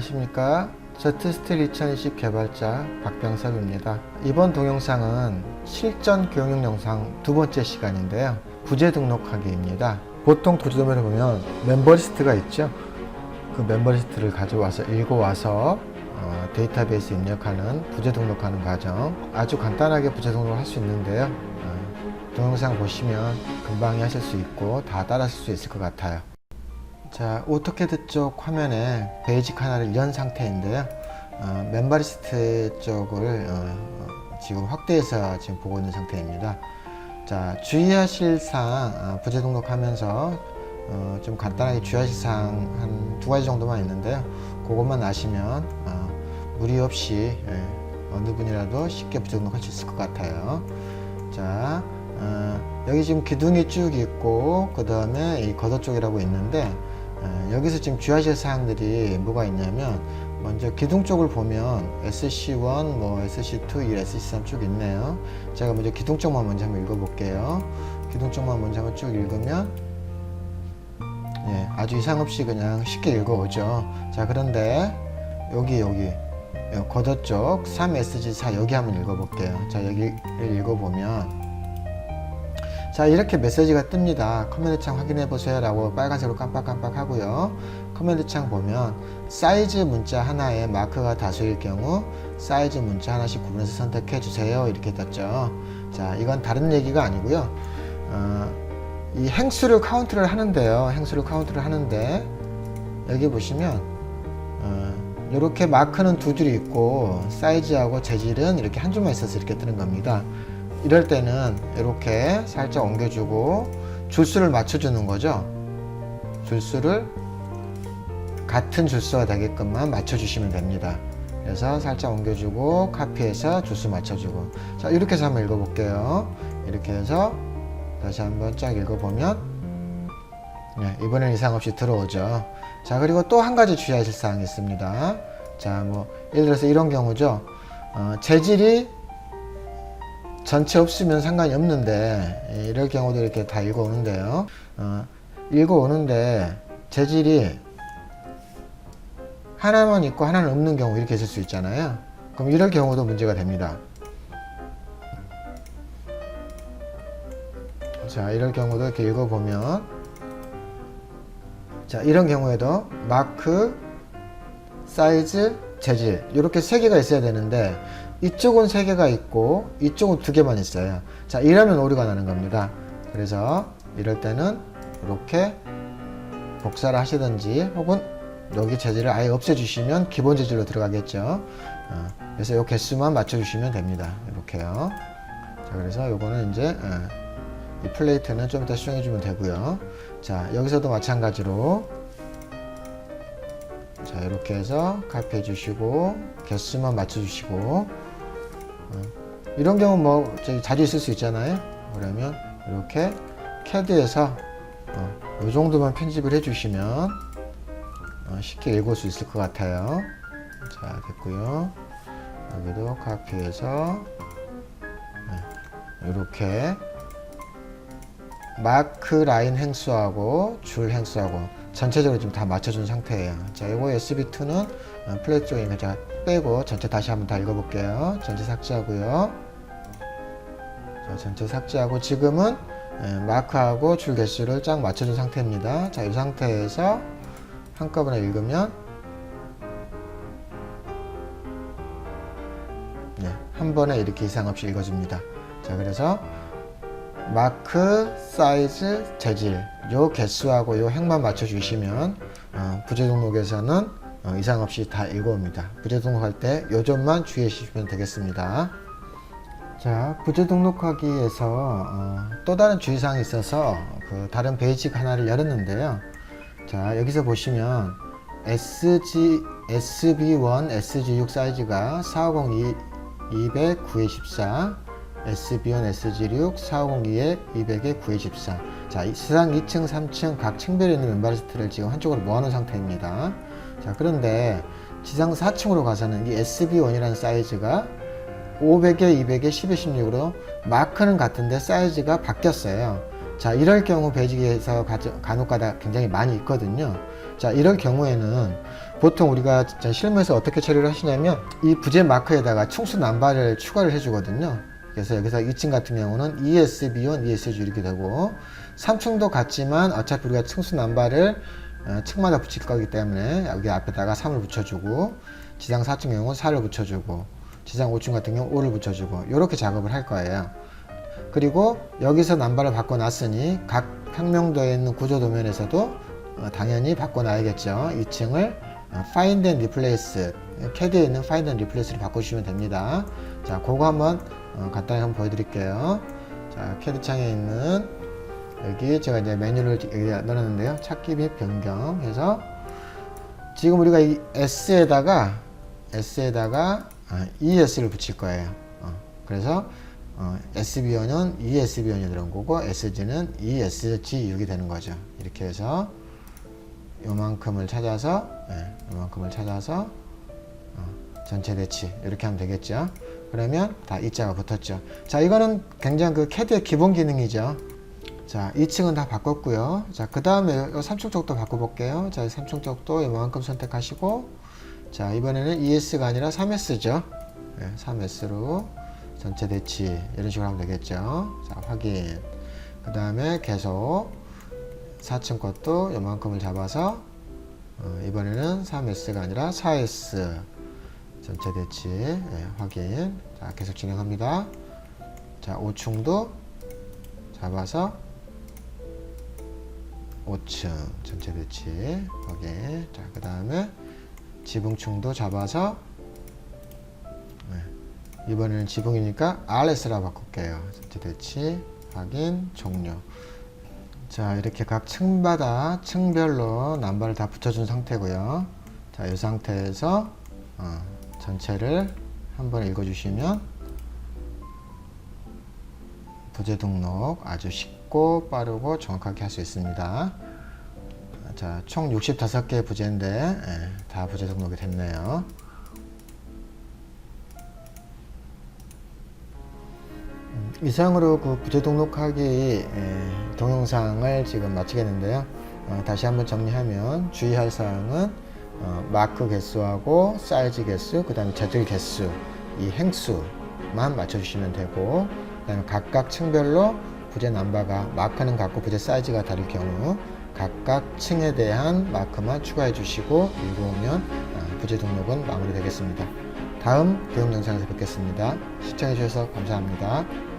안녕하십니까? 저트스틸 2020 개발자 박병섭입니다. 이번 동영상은 실전 교육용 영상 두 번째 시간인데요. 부재 등록하기입니다. 보통 도주도면에 보면 멤버 리스트가 있죠. 그 멤버 리스트를 가져와서 읽어와서 어, 데이터베이스 입력하는 부재 등록하는 과정. 아주 간단하게 부재 등록을 할 수 있는데요. 어, 동영상 보시면 금방 하실 수 있고 다 따라하실 수 있을 것 같아요 자, 오토캐드 쪽 화면에 베이직 하나를 연 상태인데요. 어, 멤버리스트 쪽을 어, 어, 지금 확대해서 지금 보고 있는 상태입니다. 자, 주의하실 사항 어, 부재 등록하면서 어, 좀 간단하게 주의하실 사항 한 두 가지 정도만 있는데요. 그것만 아시면 어, 무리 없이 예, 어느 분이라도 쉽게 부재 등록할 수 있을 것 같아요. 자, 어, 여기 지금 기둥이 쭉 있고 그 다음에 이 걷어 쪽이라고 있는데 어, 여기서 지금 주의하실 사항들이 뭐가 있냐면 먼저 기둥 쪽을 보면 SC1, 뭐 SC2, 이 SC3 쭉 있네요. 제가 먼저 기둥 쪽만 먼저 한번 읽어볼게요. 기둥 쪽만 먼저 한번 쭉 읽으면 예, 아주 이상 없이 그냥 쉽게 읽어오죠. 자 그런데 여기 여기 요 걷어 쪽 3SG4 여기 한번 읽어볼게요. 자 여기를 읽어보면 자 이렇게 메시지가 뜹니다. 커맨드 창 확인해 보세요 라고 빨간색으로 깜빡깜빡 하고요. 커맨드 창 보면 사이즈 문자 하나에 마크가 다수일 경우 사이즈 문자 하나씩 구분해서 선택해 주세요. 이렇게 떴죠. 자 이건 다른 얘기가 아니고요. 어, 이 행수를 카운트를 하는데요. 행수를 카운트를 하는데 여기 보시면 어, 이렇게 마크는 두 줄이 있고 사이즈하고 재질은 이렇게 한 줄만 있어서 이렇게 뜨는 겁니다 이럴 때는 이렇게 살짝 옮겨주고 줄수를 맞춰주는 거죠. 줄수를 같은 줄수가 되게끔만 맞춰주시면 됩니다. 그래서 살짝 옮겨주고 카피해서 줄수 맞춰주고 자 이렇게 해서 한번 읽어볼게요. 이렇게 해서 다시 한번 쫙 읽어보면 네, 이번엔 이상 없이 들어오죠. 자 그리고 또 한 가지 주의하실 사항이 있습니다. 자 뭐 예를 들어서 이런 경우죠. 어, 재질이 전체 없으면 상관이 없는데 예, 이럴 경우도 이렇게 다 읽어오는데요. 어, 읽어오는데 재질이 하나만 있고 하나는 없는 경우 이렇게 있을 수 있잖아요. 그럼 이럴 경우도 문제가 됩니다. 자, 이럴 경우도 이렇게 읽어보면 자, 이런 경우에도 마크, 사이즈, 재질 이렇게 세 개가 있어야 되는데 이쪽은 세 개가 있고 이쪽은 두 개만 있어요. 자, 이러면 오류가 나는 겁니다. 그래서 이럴 때는 이렇게 복사를 하시든지 혹은 여기 재질을 아예 없애주시면 기본 재질로 들어가겠죠. 어, 그래서 이 개수만 맞춰주시면 됩니다. 이렇게요. 자, 그래서 요거는 이제 어, 이 플레이트는 좀 이따 수정해주면 되고요. 자, 여기서도 마찬가지로 자, 이렇게 해서 카피해 주시고 개수만 맞춰 주시고 어, 이런 경우 뭐 자주 있을 수 있잖아요. 그러면 이렇게 캐드에서 어, 이 정도만 편집을 해주시면 어, 쉽게 읽을 수 있을 것 같아요. 자 됐고요. 여기도 카피해서 네, 이렇게 마크 라인 행수하고 줄 행수하고 전체적으로 지금 다 맞춰준 상태예요. 자, 이거 SB2는 플레이 쪽에 있는 제가 빼고 전체 다시 한번 다 읽어볼게요. 전체 삭제하고요. 자, 전체 삭제하고 지금은 예, 마크하고 줄 개수를 쫙 맞춰준 상태입니다. 자, 이 상태에서 한꺼번에 읽으면 네, 한 번에 이렇게 이상 없이 읽어줍니다. 자, 그래서 마크, 사이즈, 재질 요 개수하고 요 행만 맞춰 주시면 어, 부재 등록에서는 어, 이상 없이 다 읽어옵니다. 부재 등록할 때 요 점만 주의해 주시면 되겠습니다. 자, 부재 등록하기에서 어, 또 다른 주의사항이 있어서 그 다른 베이직 하나를 열었는데요. 자, 여기서 보시면 SG, SB1, SG6 사이즈가 4502, 200, 914 SB1, SG6, 4502에 200에 924. 자, 이 세상 2층, 3층 각 층별에 있는 멤버 리스트를 지금 한쪽으로 모아놓은 상태입니다. 자, 그런데 지상 4층으로 가서는 이 SB1이라는 사이즈가 500에 200에 10에 16으로 마크는 같은데 사이즈가 바뀌었어요. 자, 이럴 경우 베이직에서 간혹가다 굉장히 많이 있거든요. 자, 이럴 경우에는 보통 우리가 자, 실무에서 어떻게 처리를 하시냐면 이 부재 마크에다가 충수 남발을 추가를 해주거든요. 그래서 여기서 2층 같은 경우는 E ESB1, ESG 이렇게 되고 3층도 같지만 어차피 우리가 충수 남발을 어, 층마다 붙일 거기 때문에 여기 앞에다가 3을 붙여주고 지상 4층 경우 4를 붙여주고 지상 5층 같은 경우 5를 붙여주고 이렇게 작업을 할 거예요. 그리고 여기서 남발을 바꿔놨으니 각 평명도에 있는 구조 도면에서도 어, 당연히 바꿔놔야겠죠. 2층을 어, Find and Replace CAD에 있는 Find and Replace로 바꿔주시면 됩니다. 자, 그거 한번 어, 간단히 한번 보여드릴게요. 자, CAD 창에 있는 여기 제가 이제 메뉴를 여기 넣어놨는데요. 찾기 및 변경해서 지금 우리가 이 S에다가 S에다가 아, ES를 붙일 거예요. 어, 그래서 어, SB1은 ESB1이 들어온 거고 SG는 ESG6이 되는 거죠. 이렇게 해서 요만큼을 찾아서 예, 요만큼을 찾아서 어, 전체 대치 이렇게 하면 되겠죠. 그러면 다 이자가 붙었죠. 자 이거는 굉장히 그 CAD의 기본 기능이죠. 자 2층은 다 바꿨고요. 자 그 다음에 3층 쪽도 바꿔볼게요. 자 3층 쪽도 요만큼 선택하시고 자 이번에는 ES가 아니라 3S죠. 예, 3S로 전체 대치 이런 식으로 하면 되겠죠. 자 확인. 그 다음에 계속 4층 것도 요만큼을 잡아서 어, 이번에는 3S가 아니라 4S 전체 대치 예, 확인. 자 계속 진행합니다. 자 5층도 잡아서 5층 전체 대치 확인. 자그 다음에 지붕층도 잡아서 네. 이번에는 지붕이니까 RS라 바꿀게요. 전체 대치 확인 종료. 자 이렇게 각 층마다 층별로 남발을 다 붙여준 상태고요. 자 이 상태에서 어, 전체를 한번 읽어주시면 부재 등록 아주 쉽 고 빠르고 정확하게 할 수 있습니다. 자, 총 65개의 부재인데 예, 다 부재 등록이 됐네요. 음, 이상으로 그 부재 등록하기 예, 동영상을 지금 마치겠는데요. 어, 다시 한번 정리하면 주의할 사항은 어, 마크 개수하고 사이즈 개수, 그 다음에 재질 개수, 이 행수만 맞춰주시면 되고, 그 다음에 각각 층별로 부재 남바가 마크는 같고 부재 사이즈가 다를 경우 각각 층에 대한 마크만 추가해 주시고 읽어오면 어, 부재 등록은 마무리되겠습니다. 다음 교육 영상에서 뵙겠습니다. 시청해 주셔서 감사합니다.